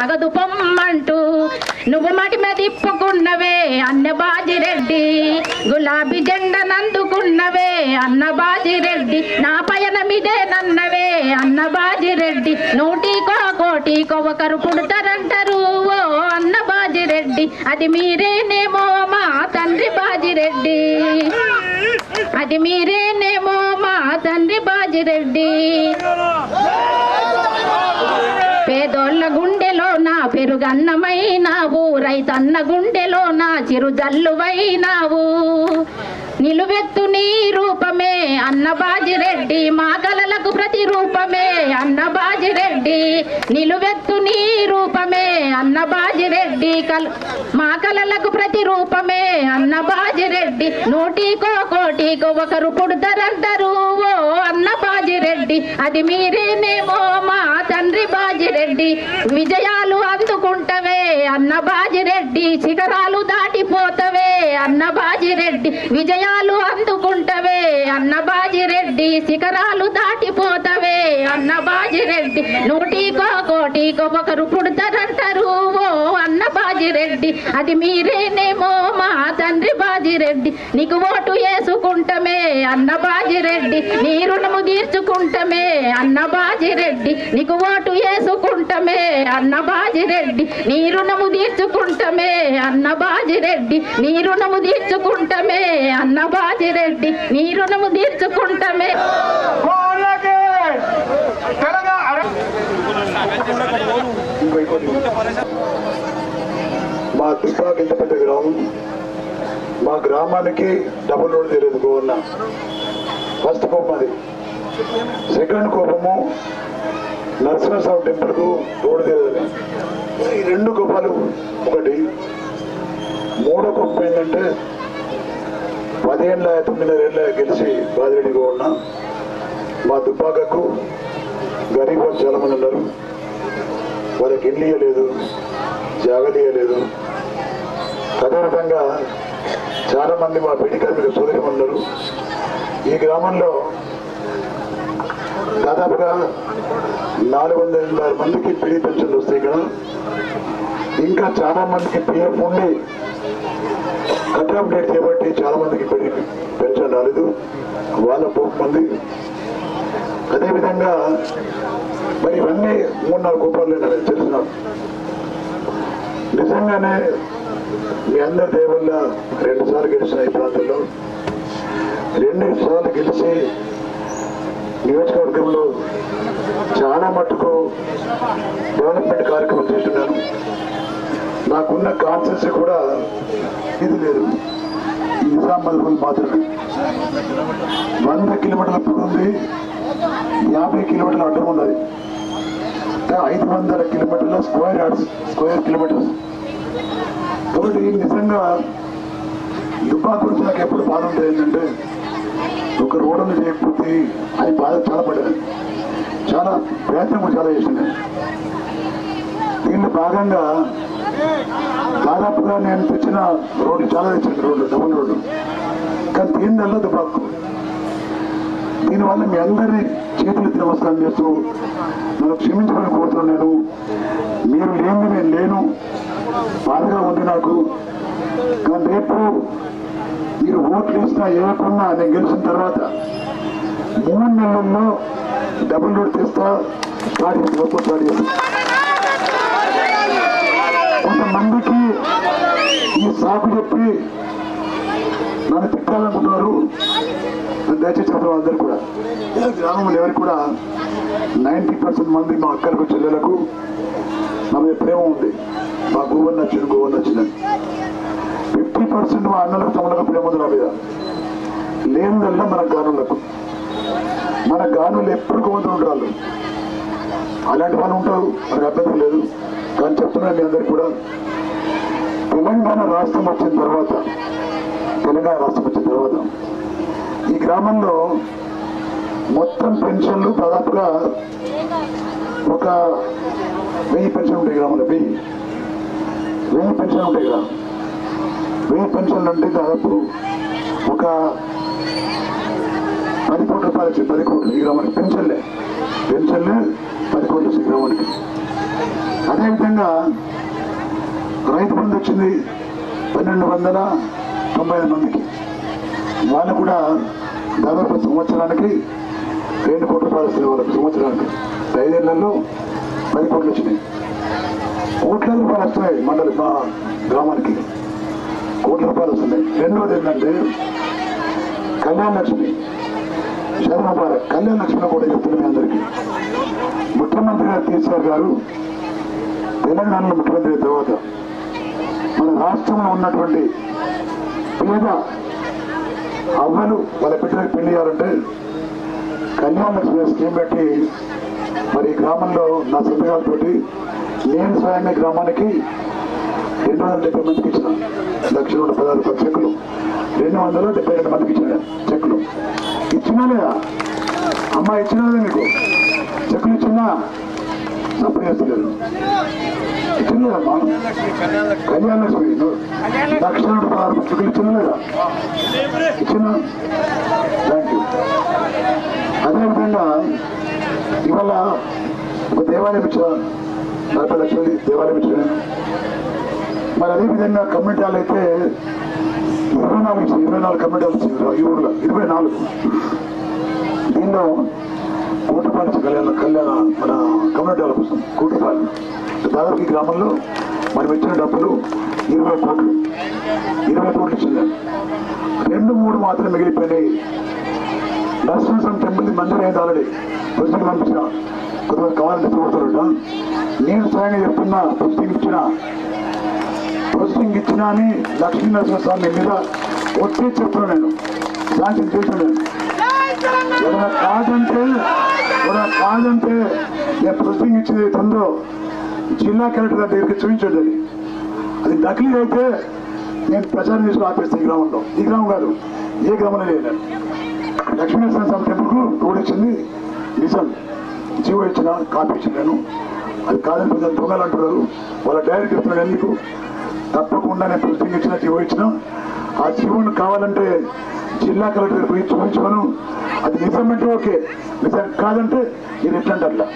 తగదు పొమ్మంటూ నువ్వు మటి తిప్పుకున్నవే అన్నబాజిరెడ్డి గులాబీ జెండనందుకున్నవే అన్న బాజిరెడ్డి నా పయనమిదే నన్నవే అన్న బాజిరెడ్డి నూటికో కోటికో ఒకరు పుడతారంటారు ఓ అన్నబాజిరెడ్డి అది మీరేనేమో మా తండ్రి బాజిరెడ్డి అది మీరేనేమో మా తండ్రి బాజిరెడ్డి పేదోళ్ళ గుండెలో నా రైతన్న గుండెలో నా చిరుజల్లువైనావు. నిలువెత్తు నీ రూపమే అన్నబాజిరెడ్డి మాగల మా ప్రతి రూపమే అన్న బాజిరెడ్డి నిలువెత్తు నీ రూపమే అన్న బాజిరెడ్డి కల్ మా కలలకు ప్రతి రూపమే అన్న బాజిరెడ్డి నూటికో కోటికో ఒకరు పుడతారంటారు. ఓ అన్న బాజిరెడ్డి అది మీరేనేమో మా తండ్రి బాజిరెడ్డి విజయాలు అందుకుంటవే అన్న బాజిరెడ్డి శిఖరాలు దాటిపోతవే అన్న బాజిరెడ్డి విజయాలు అందుకుంటవే అన్న బాజిరెడ్డి శిఖరాలు దాటిపోతవే అన్న బాజిరెడ్డి. నూటికో కోటికో ఒకరు పుడతారంటారు. ఓ అన్న బాజిరెడ్డి అది మీరేనేమో మా తండ్రి బాజిరెడ్డి. నీకు ఓటు వేసుకుంటమే అన్న బాజిరెడ్డి నీ రుణము తీర్చుకుంటమే అన్న బాజిరెడ్డి. నీకు ఓటు వేసుకుంటమే అన్న బాజిరెడ్డి నీ రుణము తీర్చుకుంటమే అన్న బాజిరెడ్డి. నీ రుణము తీర్చుకుంటమే అన్న బాజిరెడ్డి నీ రుణము తీర్చుకుంటమే. తెలంగాణ మా దుబ్బాక ఇంతపెద్ద గ్రామం మా గ్రామానికి డబుల్ రోడ్ తెలియదు గోవన్న ఫస్ట్ కోపం అది. సెకండ్ కోపము నరసింహస్వామి టెంపుల్కు రోడ్ తెలియదు. ఈ రెండు కోపాలు ఒకటి. మూడో కోపం ఏంటంటే పదిహేళ్ళ తొమ్మిదిన్నరేళ్ళ గెలిచి బాదిరెడ్డి గోవన్న మా దుబ్బాకకు గరీబ్ వాళ్ళు చాలా ఉన్నారు. వాళ్ళకి ఇల్లు ఇవ్వలేదు అదే ఇవ్వలేదు అదేవిధంగా మా బీడి మీద సూర్యం ఉన్నారు. ఈ గ్రామంలో దాదాపుగా నాలుగు వందల ఎనభై మందికి పీడి పెన్షన్లు వస్తాయి ఇక్కడ ఇంకా చాలా మందికి పిఎఫ్ ఉండి కట్ ఆఫ్ డేట్ చేపట్టి చాలా మందికి పెన్షన్ రాలేదు. వాళ్ళ పోపు మంది అదేవిధంగా మరి ఇవన్నీ మూడు నాలుగు రూపాయలు నేను తెలిసిన నిజంగానే మీ అందరి దేవుళ్ళ వల్ల రెండు సార్లు గెలిచిన ఈ ప్రాంతంలో రెండు సార్లు గెలిచి నియోజకవర్గంలో చాలా మటుకు డెవలప్మెంట్ కార్యక్రమం చేస్తున్నాను నాకున్న కాన్సెన్స్ కూడా ఇది లేదు. ఈ నిజామాబాద్ మాత్రమే వంద కిలోమీటర్ల పొడవు ఉంది యాభై కిలోమీటర్ల అడ్డం ఉన్నది అంటే ఐదు వందల కిలోమీటర్ల స్క్వేర్ యార్డ్స్ స్క్వేర్ కిలోమీటర్స్. కాబట్టి నిజంగా దుబ్బాకు గురించి నాకు ఎప్పుడు బాధ ఉంటుంది ఏంటంటే ఒక రోడ్డు చేయకపోతే అని బాధ చాలా పడ్డాను చాలా ప్రయత్నం చాలా చేసింది. దీనిలో భాగంగా దాదాపుగా నేను తెచ్చిన రోడ్డు చాలా తెచ్చింది రోడ్డు డబుల్ రోడ్డు. కానీ దీని వల్ల దుబ్బాకు. దీనివల్ల మీ అందరినీ చేతులు నమస్కారం చేస్తూ నన్ను క్షమించమని కోరుతున్నాను. మీరు లేని నేను లేను. బాధగా ఉంది నాకు. కానీ రేపు మీరు ఓట్లు వేసినా ఏమకున్నా నేను గెలిచిన తర్వాత మూడు నెలల్లో డబుల్ రోడ్ తెస్తా స్టార్ట్ చేసి స్టార్ట్ చేస్తా. కొంతమందికి ఈ సాకు చెప్పి నన్ను తిట్టాలనుకుంటున్నారు. దయచేసి చెప్పడం అందరు కూడా. ఈ గ్రామంలో ఎవరు కూడా నైంటీ పర్సెంట్ మంది మా అక్కలకు చెల్లెలకు నా మీద ప్రేమ ఉంది. మా గోవన్ నచ్చింది గోవన్ నచ్చిందని ఫిఫ్టీ పర్సెంట్ మా అన్నలకు తమ్ములకు ప్రేమ ఉంది నా మీద. లేనిదల్లా మన గానులకు. మన గానులు ఎప్పుడు గోవంతులు ఉంటారు అలాంటి వాళ్ళు ఉంటారు మనకు అభ్యంతరం లేదు. కానీ చెప్తున్నాను మీ అందరికి కూడా. తెలంగాణ రాష్ట్రం వచ్చిన తర్వాత తెలంగాణ రాష్ట్రం వచ్చిన తర్వాత ఈ గ్రామంలో మొత్తం పెన్షన్లు దాదాపుగా ఒక వెయ్యి పెన్షన్ ఉంటాయి గ్రామంలో. వెయ్యి. వెయ్యి పెన్షన్ ఉంటాయి ఇక్కడ. వెయ్యి పెన్షన్లు అంటే దాదాపు ఒక పది కోట్ల రూపాయలు వచ్చి పది కోట్లు ఈ గ్రామానికి. పెన్షన్లే. పెన్షన్లే పది కోట్లు వచ్చి గ్రామానికి. అదేవిధంగా రైతు బంధు వచ్చింది పన్నెండు వందల తొంభై ఐదు మందికి. వాళ్ళు కూడా దాదాపు సంవత్సరానికి రెండు కోట్ల రూపాయలు వస్తాయి వాళ్ళకి సంవత్సరానికి. ఐదేళ్ళలో పది కోట్లు వచ్చినాయి. కోట్ల రూపాయలు వస్తున్నాయి మండలి మా గ్రామానికి. కోట్ల రూపాయలు వస్తున్నాయి. రెండవది ఏంటంటే కళ్యాణ లక్ష్మి. శరణపాల కళ్యాణ లక్ష్మి కూడా చెప్తున్నాయి అందరికీ. ముఖ్యమంత్రి గారు కేసీఆర్ గారు తెలంగాణలో ముఖ్యమంత్రి తర్వాత మన రాష్ట్రంలో ఉన్నటువంటి పేద అవ్వలు వాళ్ళ బిడ్డలకు పెళ్ళి చేయాలంటే కళ్యాణ లక్ష్మి స్కీమ్ పెట్టి మరి గ్రామంలో నా సంతకాలతోటి నేను స్వయంగా గ్రామానికి రెండు వందల డెబ్బై మందికి ఇచ్చిన. లక్ష నూట పదహారు రూపాయల చెక్కులు. రెండు వందల డెబ్బై రెండు మందికి ఇచ్చిన చెక్కులు. ఇచ్చినా లేదా? అమ్మ ఇచ్చినా లేదా మీకు? చెక్కులు ఇచ్చినా? సప్లై చేస్తలేదు ఇచ్చినలేదమ్మా కళ్యాణ లక్ష్మి లక్ష నూట పదహారు ఇచ్చిన థ్యాంక్ యూ అదేవిధంగా ఇవాళ ఒక దేవాలయం ఇచ్చిన నలభై లక్షలు దేవాలయం ఇచ్చిన మరి అదేవిధంగా కమ్యూనిటీలు అయితే ఇరవై నాలుగు ఇచ్చింది ఇరవై నాలుగు కమ్యూనిటీలు ఇచ్చింది ఈ ఊర్లో. ఇరవై నాలుగు. దీనిలో కూటపాలి కళ్యాణ కళ్యాణ మన కమ్యూనిటీల కోసం కూటపాలి దాదాపు ఈ గ్రామంలో మనం ఇచ్చిన డబ్బులు ఇరవై కోట్లు ఇరవై కోట్లు ఇచ్చింది. రెండు మూడు మాత్రం మిగిలిపోయినాయి. నరసింహస్వామి టెంపుల్ మందిరం అయింది ఆల్రెడీ పుస్తకం పంపించిన. కొంతమంది కావాలంటే చూడతారట నేను స్వయంగా చెప్తున్నా పుస్తకం ఇచ్చిన. పుస్తకం ఇచ్చిన అని లక్ష్మీ నరసింహస్వామి మీద ఒత్తి చెప్తున్నా నేను. శాంక్షన్ చేశాను నేను. ఎవరైనా కాదంటే ఎవరైనా కాదంటే నేను పుస్తకం ఇచ్చేది ఉందో జిల్లా కలెక్టర్ దగ్గరికి చూపించండి అది. అది నకిలీ అయితే నేను ప్రచారం చేసుకుని ఆపేస్తాను ఈ గ్రామంలో. ఈ గ్రామం కాదు ఏ గ్రామంలో లేదు నేను లక్ష్మీనరసింహ స్వామి టెంపుల్కు రోడ్ ఇచ్చింది నిజం. జీవో ఇచ్చిన కాపీ ఇచ్చిన నేను అది కాదని కొంచెం దొంగలు అంటున్నారు. వాళ్ళ డైరెక్ట్ చెప్తున్నాడు ఎందుకు తప్పకుండా నేను పుస్తకం ఇచ్చిన జీవో ఇచ్చిన. ఆ జీవోను కావాలంటే జిల్లా కలెక్టర్ పోయి చూపించమను అది నిజం అంటే ఓకే. నిజం కాదంటే నేను ఎట్లంటే అట్లా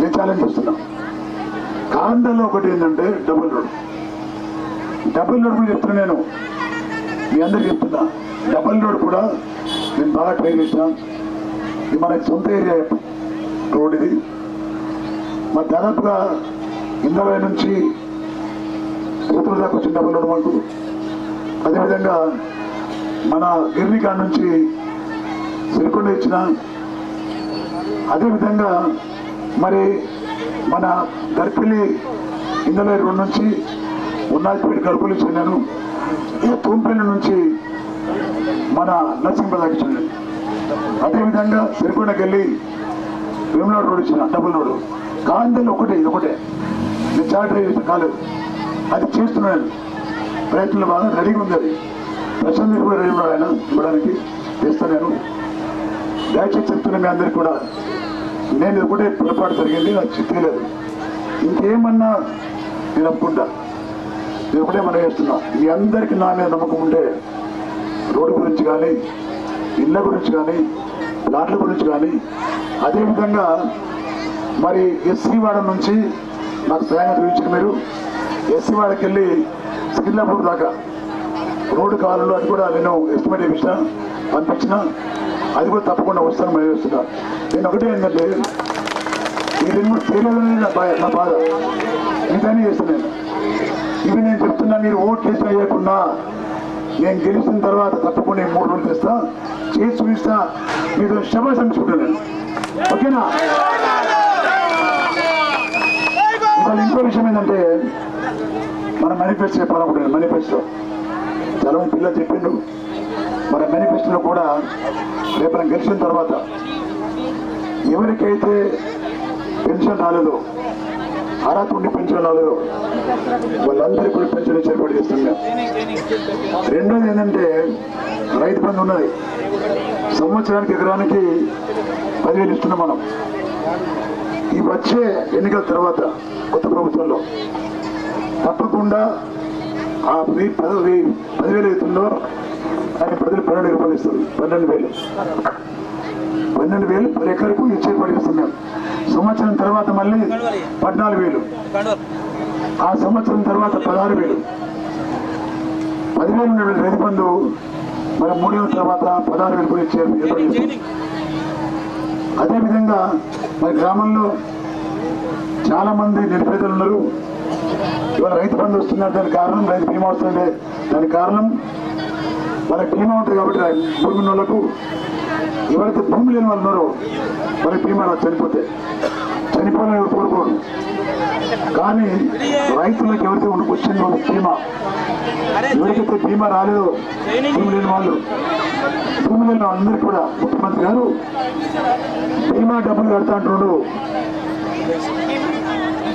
నేను ఛాలెంజ్ చేస్తున్నాను కాండలో ఒకటి ఏంటంటే డబుల్ రోడ్. డబుల్ రోడ్ కూడా చెప్తున్నా నేను. మీ అందరికి చెప్తున్నా. డబుల్ రోడ్ కూడా నేను బాగా ట్రై చేసిన. ఇది మన సొంత ఏరియా రోడ్ ఇది. మా దాదాపుగా ఇందవై నుంచి కూతురు దాకా వచ్చిన డబుల్ రోడ్ మాకు. అదేవిధంగా మన గిర్నికాడ నుంచి సిరికొండ ఇచ్చిన. అదేవిధంగా మరి మన దర్పిలి ఇందులో రోడ్ నుంచి ఉన్నాయిపేట గడుపులు చెందాను ఈ తూంపల్లి నుంచి మన నరసింహదాకి చెందాను అదేవిధంగా సిరికొండకి వెళ్ళి వేములాడు రోడ్ ఇచ్చిన డబుల్ రోడ్. కాందలు ఒకటే ఇది ఒకటే. నేను చాటరీ కాలేదు. అది చేస్తున్నాను ప్రయత్నం బాగా రెడీగా ఉంది అది. ప్రశాంత్ కూడా రెడీ ఉన్నాడు ఆయన ఇవ్వడానికి. చేస్తాను నేను. దయచేసి చెప్తున్నా మీ అందరికీ కూడా. నేను ఇది ఒకటే పొరపాటు జరిగింది నాకు చిత్తలేదు ఇంకేమన్నా నేను అనుకుంటా నేను ఒకటే మనం చేస్తున్నా. మీ అందరికీ నా మీద నమ్మకం ఉంటే రోడ్డు గురించి కానీ ఇళ్ళ గురించి కానీ ప్లాట్ల గురించి కానీ అదేవిధంగా మరి ఎస్సీ వాడ నుంచి నాకు స్వయంగా చూపించారు మీరు. ఎస్సీ వాడకి వెళ్ళి సికింద్రాపూర్ దాకా రోడ్డు కాలంలో అది కూడా నేను ఎస్టిమేట్ చేసిన పంపించిన. అది కూడా తప్పకుండా వస్తాను మేము చేస్తున్నాను నేను ఒకటే ఏంటంటే ఈ రెండు నా బా- బాధ. ఇదనే చేస్తున్నాను. ఇవి నేను చెప్తున్నా మీరు ఓట్ చేసిన వేయకుండా నేను గెలిచిన తర్వాత తప్పకుండా మూడు రోజులు తెస్తా. చేసి చూపిస్తా. మీరు శబాష్ సంచుకుంటున్నాను ఓకేనా? ఇవాళ ఇంకో విషయం ఏంటంటే మన మేనిఫెస్టో చెప్పాలనుకుంటున్నాను మేనిఫెస్టో చాలా మంది పిల్లలు చెప్పిండు మన మేనిఫెస్టోలో కూడా రేపు గెలిచిన తర్వాత ఎవరికైతే పెన్షన్ రాలేదో అర్హత ఉండి పెన్షన్ రాలేదో వాళ్ళందరికీ కూడా పెన్షన్ ఇచ్చి ఏర్పాటు చేస్తున్నాం. రెండోది ఏంటంటే రైతు బంధు ఉన్నది. సంవత్సరానికి ఎకరానికి పదివేలు ఇస్తున్నాం మనం. ఈ వచ్చే ఎన్నికల తర్వాత కొత్త ప్రభుత్వంలో తప్పకుండా ఆ వెయ్యి పదవి పదివేలు అవుతుందో దాని ప్రజలు పన్నెండు రూపాయలు ఇస్తారు. పన్నెండు వేలు. పన్నెండు వేలు పది ఎకరకు ఇచ్చే పడిస్తున్నాం సంవత్సరం తర్వాత మళ్ళీ పద్నాలుగు వేలు. ఆ సంవత్సరం తర్వాత పదహారు వేలు. పదివేలు ఉన్న రైతు బంధు మరి మూడేళ్ళ తర్వాత పదహారు వేలు కూడా అదేవిధంగా మరి గ్రామంలో చాలా మంది నిరుపేదలు ఉన్నారు. ఇవాళ రైతు బంధు వస్తున్నారు. దానికి కారణం రైతు బీమా వస్తుండే దానికి కారణం వాళ్ళకి బీమా ఉంటుంది కాబట్టి భూమి వాళ్ళకు ఎవరైతే భూమి లేని వాళ్ళు ఉన్నారో భీమా బీమా చనిపోతే. చనిపోయిన ఎవరు కోరుకోరు. కానీ రైతులకు ఎవరైతే ఉండి వచ్చిందో వాళ్ళకి బీమా ఎవరికైతే బీమా రాలేదో భూమి లేని వాళ్ళు భూమి లేని వాళ్ళందరికీ కూడా ముఖ్యమంత్రి గారు బీమా డబ్బులు కడతా అంటున్నాడు.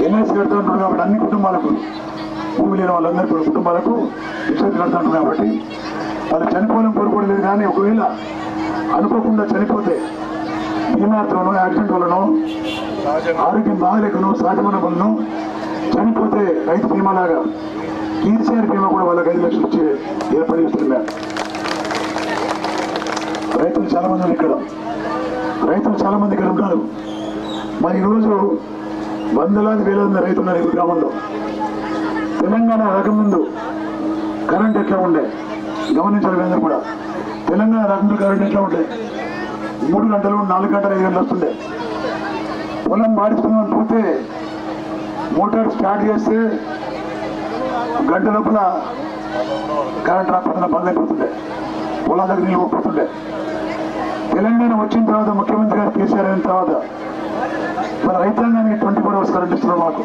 ఎన్ఎస్ కడతా అంటున్నాడు కాబట్టి అన్ని కుటుంబాలకు భూమి లేని వాళ్ళందరికీ కుటుంబాలకు ఇన్సూరెన్స్ కడతా అంటున్నారు కాబట్టి వాళ్ళు చనిపోవడం కోరుకోవడం కానీ ఒకవేళ అనుకోకుండా చనిపోతే బీమాతోనో యాక్సిడెంట్ వలనో ఆరోగ్యం బాగలేకనో సహజమైన వలనో చనిపోతే రైతు బీమా లాగా కేసీఆర్ బీమా కూడా వాళ్ళకి ఐదు లక్షలు ఇచ్చి ఏర్పాటు చేస్తున్నారు రైతులు చాలా మంది ఇక్కడ. రైతులు చాలా మంది ఇక్కడ ఉన్నారు. మరి ఈరోజు వందలాది వేలాది మంది రైతులు ఉన్నారు ఈ గ్రామంలో. తెలంగాణ రాకముందు కరెంట్ ఎట్లా ఉండే? గమనించాలి అందరూ కూడా. తెలంగాణ రాకముందు కరెంట్ ఎట్లా ఉండే? మూడు గంటలు నాలుగు గంటలు ఐదు గంటలు వస్తుండే. పొలం మాడిస్తున్నామని పోతే మోటార్ స్టార్ట్ చేస్తే గంట లోపల కరెంట్ రాకపోతున్న బంద్ అయిపోతుండే. పొలం దగ్గర నీళ్ళు తెలంగాణ వచ్చిన తర్వాత ముఖ్యమంత్రి గారు కేసీఆర్ అయిన తర్వాత మన రైతాంగానికి ట్వంటీ ఫోర్ అవర్స్ కరెంట్ ఇస్తున్నారు మాకు.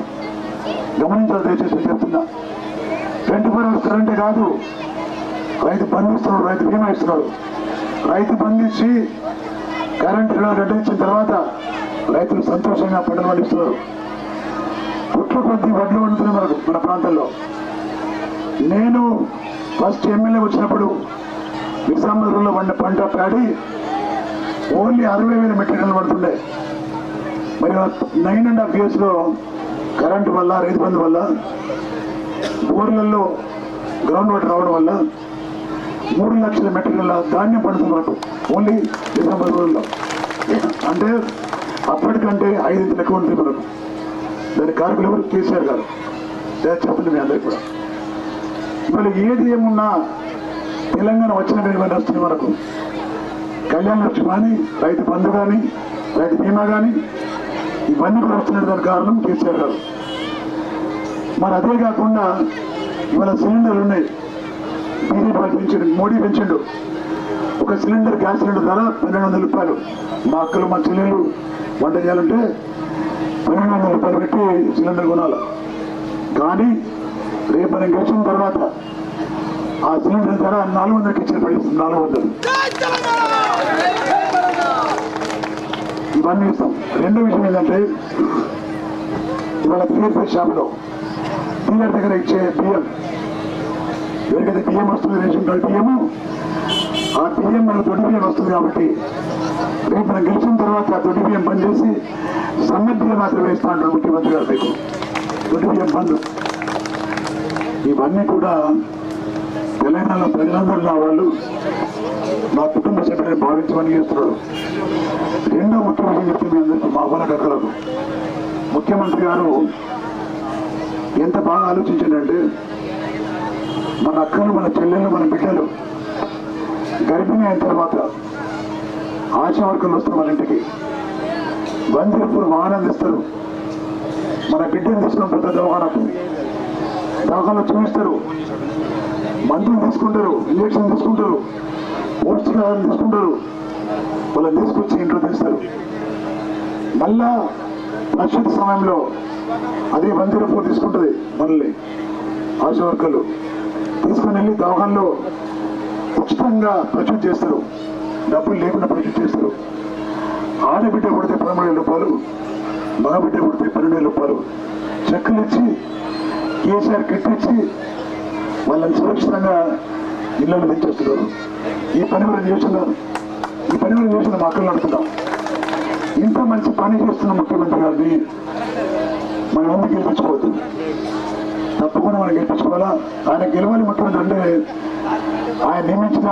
గమనించాలి దయచేసి చెప్తున్నా. ట్వంటీ ఫోర్ అవర్స్ కరెంటే కాదు రైతు పండిస్తున్నాడు రైతు బీమా ఇస్తున్నాడు. రైతు పండించి కరెంట్ ఇరవై ఇచ్చిన తర్వాత రైతులు సంతోషంగా పంటలు పండిస్తున్నారు. పుట్ల కొద్ది వడ్లు వండుతున్నాయి మనకు మన ప్రాంతంలో. నేను ఫస్ట్ ఎమ్మెల్యే వచ్చినప్పుడు నిజామాబాద్లో వండిన పంట ప్యాడి ఓన్లీ అరవై వేల మెట్రిక్ పడుతుండే. మరి నైన్ అండ్ హాఫ్ ఇయర్స్లో కరెంటు వల్ల రైతు బంధు వల్ల బోర్లలో గ్రౌండ్ వాటర్ రావడం వల్ల మూడు లక్షల మెట్రిక్ ధాన్యం పడుతుంది మనకు ఓన్లీ డిసెంబర్ రోజుల్లో. అంటే అప్పటికంటే ఐదు ఎక్కువ ఉంది మనకు దాని కారకులు ఎవరు? కేసీఆర్ గారు. చెప్పండి మీ అందరికీ కూడా. ఇవాళ ఏది ఏమున్నా తెలంగాణ వచ్చిన ఇవన్నీ వస్తుంది మనకు. కళ్యాణ లక్ష్మి కానీ రైతు బంధు కానీ రైతు బీమా కానీ ఇవన్నీ కూడా వస్తున్న దానికి కారణం కేసీఆర్ గారు. మరి అదే కాకుండా ఇవాళ సిలిండర్లు ఉన్నాయి. బీజేపీ వాళ్ళు మోడీ పెంచిండు. ఒక సిలిండర్ గ్యాస్ సిలిండర్ ధర పన్నెండు వందల రూపాయలు. మా అక్కలు మా చెల్లెలు వంట చేయాలంటే పన్నెండు వందల రూపాయలు పెట్టి సిలిండర్ కొనాలి. కానీ రేపు మనం గెలిచిన తర్వాత ఆ సిలిండర్ ధర నాలుగు వందలకి ఇచ్చిన పడిస్తుంది నాలుగు వందలు. ఇవన్నీ ఇస్తాం. రెండో విషయం ఏంటంటే ఇవాళ పిఎస్ఐ షాప్లో డీలర్ దగ్గర ఇచ్చే బియ్యం ఎవరికైతే పిఎం వస్తుంది రేషన్ కార్డు పిఎం ఆ పిఎం మన దొడ్డి బియ్యం వస్తుంది కాబట్టి రేపు మనం గెలిచిన తర్వాత ఆ దొడ్డి బియ్యం బంద్ చేసి సన్న మాత్రమే ఇస్తా ముఖ్యమంత్రి గారు మీకు. దొడ్డి బియ్యం బంద్. ఇవన్నీ కూడా తెలంగాణ ప్రజలందరూ నా వాళ్ళు నా కుటుంబ సభ్యులను భావించమని పని చేస్తున్నాడు రెండో ముఖ్యమంత్రి విషయం చెప్తే మీ అందరికీ మా అవ్వల ముఖ్యమంత్రి గారు ఎంత బాగా ఆలోచించిందంటే మన అక్కలు మన చెల్లెళ్ళు మన బిడ్డలు గర్భిణి అయిన తర్వాత ఆశా వర్కర్లు వస్తారు మన ఇంటికి. బందిరప్పుడు వాహనాలు ఇస్తారు. మన బిడ్డను తీసుకొని పెద్ద దవాఖానకు దవాఖానలో చూపిస్తారు. మందులు తీసుకుంటారు ఇంజక్షన్ తీసుకుంటారు పౌష్టికాహారం తీసుకుంటారు. వాళ్ళని తీసుకొచ్చి ఇంట్లో తీస్తారు. మళ్ళా ప్రస్తుత సమయంలో అదే బందిరప్పుడు తీసుకుంటుంది మనల్ని ఆశా వర్కర్లు తీసుకుని వెళ్ళి దవాఖానలో ఉచితంగా ప్రచురణ చేస్తారు. డబ్బులు లేకుండా ప్రచురణ చేస్తారు. ఆడబిడ్డ పుడితే పదమూడు రూపాయలు మగబిడ్డ పుడితే పన్నెండు రూపాయలు. చెక్కులు ఇచ్చి కేసీఆర్ కిట్ ఇచ్చి వాళ్ళని సురక్షితంగా ఇళ్ళని తెచ్చేస్తున్నారు ఈ పని మనం చేస్తున్నారు ఈ పని మనం చేసిన మా అక్కలు నడుపుతున్నాం ఇంత మంచి పని చేస్తున్న ముఖ్యమంత్రి గారిని మనం ఎందుకు గెలిపించుకోవద్దు తప్పకుండా మనం గెలిపించుకోవాలా? ఆయన గెలవాలి ముఖ్యమంత్రి అంటే ఆయన నియమించిన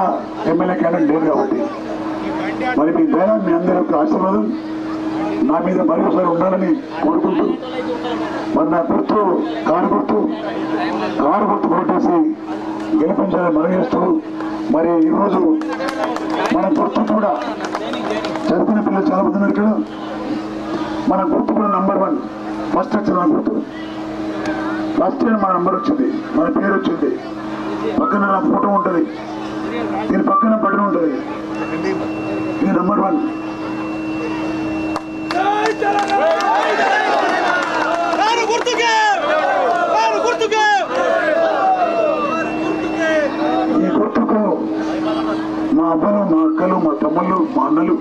ఎమ్మెల్యే క్యాండిడేట్ లేదు కాబట్టి. మరి మీ ద్వారా మీ అందరి యొక్క ఆశీర్వాదం నా మీద మరొకసారి ఉండాలని కోరుకుంటూ మరి నా గుర్తు కారు గుర్తు కారు గుర్తు కొట్టేసి గెలిపించాలని మనం చేస్తూ మరి ఈరోజు మన గుర్తు కూడా చదువుకున్న పిల్లలు చాలా మంది ఉన్నారు ఇక్కడ. మన గుర్తు కూడా నంబర్ వన్ ఫస్ట్ వచ్చిన గుర్తు. ఫస్ట్ ఇయర్ మన నంబర్ వచ్చింది. మన పేరు వచ్చింది. పక్కన నా ఫోటో ఉంటుంది. దీని పక్కన బటన్ ఉంటుంది. ఇది నంబర్ వన్ ఈ గుర్తుకు మా అబ్బలు మా అక్కలు మా తమ్ముళ్ళు మా అన్నలు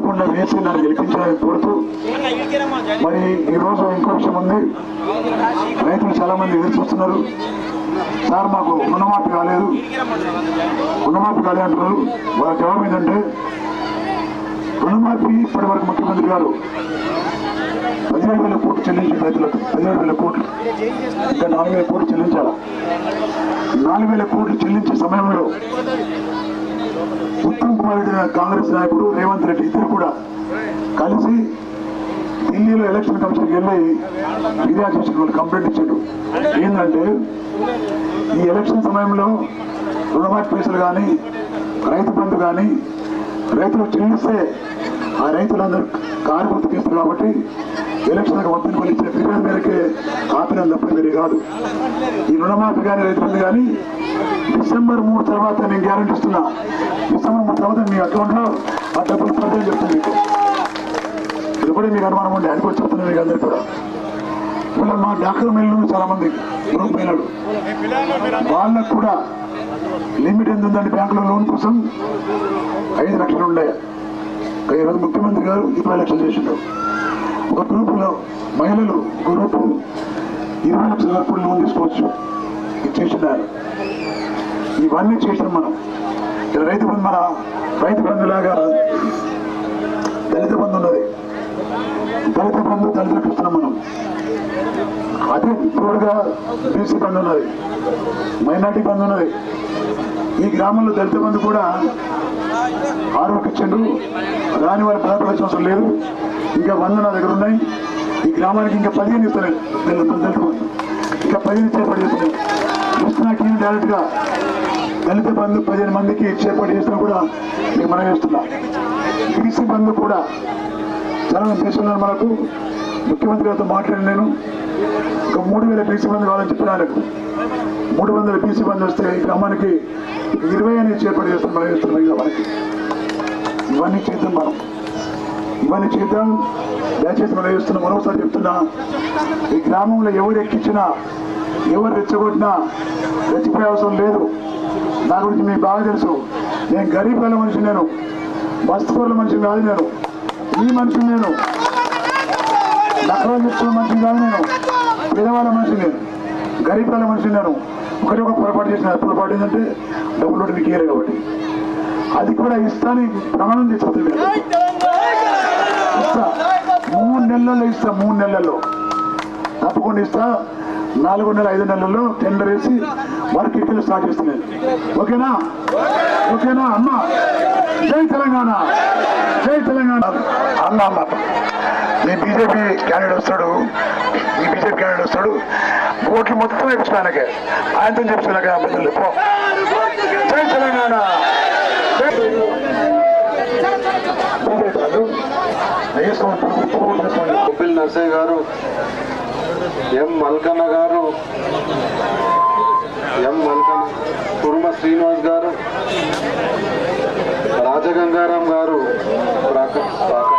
తప్పకుండా వేసి నన్ను గెలిపించాలని కోరుతూ మరి ఈరోజు ఇంకో విషయం ఉంది. రైతులు చాలా మంది ఎదురు చూస్తున్నారు. సార్ మాకు రుణమాఫీ కాలేదు. రుణమాఫీ కాలేదు అంటున్నారు. వాళ్ళ జవాబు ఏంటంటే రుణమాఫీ ఇప్పటి వరకు ముఖ్యమంత్రి గారు పదిహేడు వేల కోట్లు చెల్లించి రైతులకు పదిహేడు వేల కోట్లు ఇంకా నాలుగు వేల కోట్లు చెల్లించాలా? నాలుగు వేల కోట్లు చెల్లించే సమయంలో ఉత్తమ్ కుమార్ రెడ్డి కాంగ్రెస్ నాయకుడు రేవంత్ రెడ్డి ఇద్దరు కూడా కలిసి ఢిల్లీలో ఎలక్షన్ కమిషన్కి వెళ్ళి ఫిర్యాదు చేసిన వాళ్ళు కంప్లైంట్ ఇచ్చారు. ఏంటంటే ఈ ఎలక్షన్ సమయంలో రుణమాఫీ పైసలు కానీ రైతు బంధు కానీ రైతులు చెల్లిస్తే ఆ రైతులందరూ కారు గుర్తుకేస్తారు కాబట్టి ఎలక్షన్ వద్దని వాళ్ళు ఫిర్యాదు మేరకే ఆపిన తప్ప కాదు. ఈ రుణమాఫీ కానీ రైతులు కానీ డిసెంబర్ మూడు తర్వాత నేను గ్యారంటీ ఇస్తున్నా. డిసెంబర్ మూడు తర్వాత మీ అకౌంట్లో ఆ డబ్బులు పడతాయని చెప్తాను మీకు. ఇది కూడా మీకు అనుమానం ఉండే. అని కూడా చెప్తున్నాను మీకు అందరికీ కూడా. ఇప్పుడు మా డాక్టర్ మిల్లు చాలా మంది గ్రూప్ అయినాడు వాళ్ళకు కూడా లిమిట్ ఎంత ఉందండి బ్యాంకులో లోన్ కోసం? ఐదు లక్షలు ఉండే. ఈరోజు ముఖ్యమంత్రి గారు ఇరవై లక్షలు చేసిండు. ఒక గ్రూపులో మహిళలు ఒక గ్రూపు ఇరవై లక్షల వరకు లోన్ తీసుకోవచ్చు. చేసినారు ఇవన్నీ చేసినాం మనం. ఇక్కడ రైతు బంధు మన రైతు బంధులాగా దళిత బంధు ఉన్నది. దళిత బంధు దళితులకు ఇస్తున్నాం మనం. అదే తోడుగా బీసీ బంధు ఉన్నది. మైనార్టీ బంధు ఉన్నది. ఈ గ్రామంలో దళిత బంధు కూడా ఆరోగ్య ఇచ్చిండు రాని వారి బాధపడాల్సిన అవసరం లేదు. ఇంకా వంద నా దగ్గర ఉన్నాయి. ఈ గ్రామానికి ఇంకా పదిహేను ఇస్తున్నాయి దళిత దళిత ఇంకా పదిహేను చేపట్టి చేస్తున్నాను ఇస్తున్నాకి డైరెక్ట్గా దళిత బంధు పదిహేను మందికి చేపట్టి చేసినా కూడా మీకు మనం చేస్తున్నా. బీసీ బంధు కూడా చాలా చేస్తున్నాను చేస్తున్నారు మనకు ముఖ్యమంత్రి గారితో మాట్లాడి నేను ఒక మూడు వేల బీసీ బంధు కావాలని చెప్పిన మూడు వందల బీసీ బంధు వస్తే ఈ గ్రామానికి ఇరవై అనేది చేపట్టి చేస్తాం మనం చేస్తున్నాం ఇక గ్రామానికి ఇవన్నీ చేద్దాం మనం. పని చేద్దాం. దయచేసి మనం చేస్తున్నాం మరోసారి చెప్తున్నా ఈ గ్రామంలో ఎవరు ఎక్కించినా ఎవరు రెచ్చగొట్టినా రెచ్చిపోయే అవసరం లేదు. నా గురించి మీకు బాగా తెలుసు. నేను గరీబ్ వాళ్ళ మనిషి నేను. బస్తుపూర్ల మనిషిని కాదు నేను. ఈ మనిషిని నేను. నకరాలు చెప్తున్న మనిషిని కాదు నేను. పేదవాళ్ళ మనిషి నేను. గరీబ్ వాళ్ళ మనిషి నేను. ఒకటి ఒక పొరపాటు చేసిన పొరపాటు ఏంటంటే డబ్బులు మీకు ఇయ్యరు కాబట్టి. అది కూడా ఇస్తాని ప్రమాణం తీసుకుంటుంది ఇస్తా మూడు నెలల్లో ఇస్తా మూడు నెలల్లో. తప్పకుండా ఇస్తా నాలుగు నెలల ఐదు నెలల్లో టెండర్ వేసి వర్క్ ఇక్కడ స్టార్ట్ చేస్తున్నాను. ఓకేనా? ఓకేనా అమ్మ? జై తెలంగాణ. జై తెలంగాణ. అన్న అమ్మ మీ బీజేపీ క్యాండిడేట్ వస్తాడు. మీ బీజేపీ క్యాండిడేట్ వస్తాడు. ఓట్లు మొత్తం వేపించిన ఆయనతో చెప్తున్నా అభ్యర్థులు జై తెలంగాణ జై బీజేపీ వాళ్ళు వేసుకోండి కపిల్ నర్సయ్య గారు ఎం మల్కన్న గారు ఎం మల్కన్న కురుమ శ్రీనివాస్ గారు రాజగంగారాం గారు ప్రాక- ప్రాక-